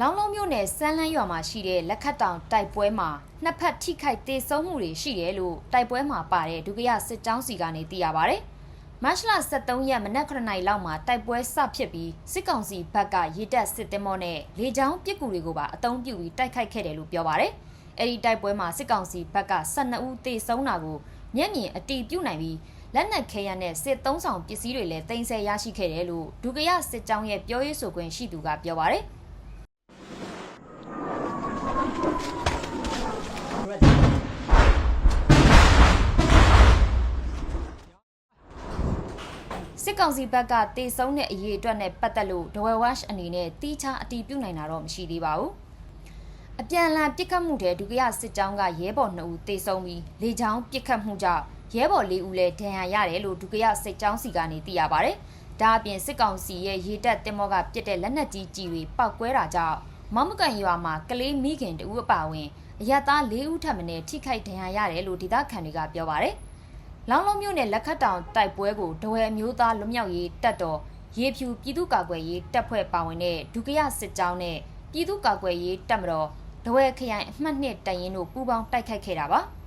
လောင်းလုံးမြို့နယ်စမ်းလန်းရွာမှာရှိတဲ့လက်ခတ်တောင်တိုက်ပွဲမှာနှစ်ဖက်ထိခိုက်ဒေဆုံးမှုတွေရှိတယ်လို့တိုက်ပွဲမှာပါတဲ့ဒုတိယစစ်ကြောင်းစီကနေသိရပါဗျ။မတ်လ23ရက်မနက်9:00နာရီလောက်မှာတိုက်ပွဲစဖြစ်ပြီးစစ်ကောင်စီဘက်ကရေတပ်စစ်သည်မောနဲ့လေကြောင်းပစ်ကူတွေကိုပါအုံပြုပြီးတိုက်ခိုက်ခဲ့တယ်လို့ပြောပါဗျ။အဲဒီတိုက်ပွဲမှာစစ်ကောင်စီဘက်က12ဦးသေဆုံးတာကိုမျက်မြင်အတီးပြုတ်နိုင်ပြီးလက်နက်ခဲယမ်းနဲ့စစ်သုံးဆောင်ပစ္စည်းတွေလည်းတင်ဆက်ရရှိခဲ့တယ်လို့ဒုတိယစစ်ကြောင်းရဲ့ပြောရေးဆိုခွင့်ရှိသူကပြောပါဗျ။ စစ်ကောင်စီဘက်ကတေဆုံးတဲ့အရေးအတွက်နဲ့ပတ်သက်လို့ဒဝဲဝက်အနေနဲ့တီးခြားအတီးပြုတ်နိုင်တာတော့မရှိသေးပါဘူး။အပြန်အလှန်ပစ်ခတ်မှုတဲ့ဒုတိယစစ်ကြောင်းကရဲဘော်2ဦးတေဆုံးပြီးလေကြောင်းပစ်ခတ်မှုကြောင့်ရဲဘော်4ဦးလည်းဒဏ်ရာရတယ်လို့ဒုတိယစစ်ကြောင်းစီကနေသိရပါဗျ။ဒါအပြင်စစ်ကောင်စီရဲ့ရေတပ်တင်မောကပစ်တဲ့လက်နက်ကြီးကြီးတွေပောက်ကွဲတာကြောင့်မောင်မကန်ရွာမှာကလေးမိခင်တဦးအပါအဝင်အရက်သား၄ဦးထပ်မံထိခိုက်ဒဏ်ရာရတယ်လို့ဒေသခံတွေကပြောပါတယ်။ လောင်းလုံးမြို့နယ်လက်ခတ်တောင်တိုက်ပွဲကိုဒဝဲအမျိုးသားလွတ်မြောက်ရေးတပ်တော်ရေဖြူပြည်သူ့ကာကွယ်ရေးတပ်ဖွဲ့ပါဝင်တဲ့ဒုတိယစစ်ကြောင်းနဲ့ပြည်သူ့ကာကွယ်ရေးတပ်မတော်ဒဝဲခရိုင်အမှတ်နှစ်တပ်ရင်းတို့ပူးပေါင်းတိုက်ခိုက်ခဲ့တာပါ။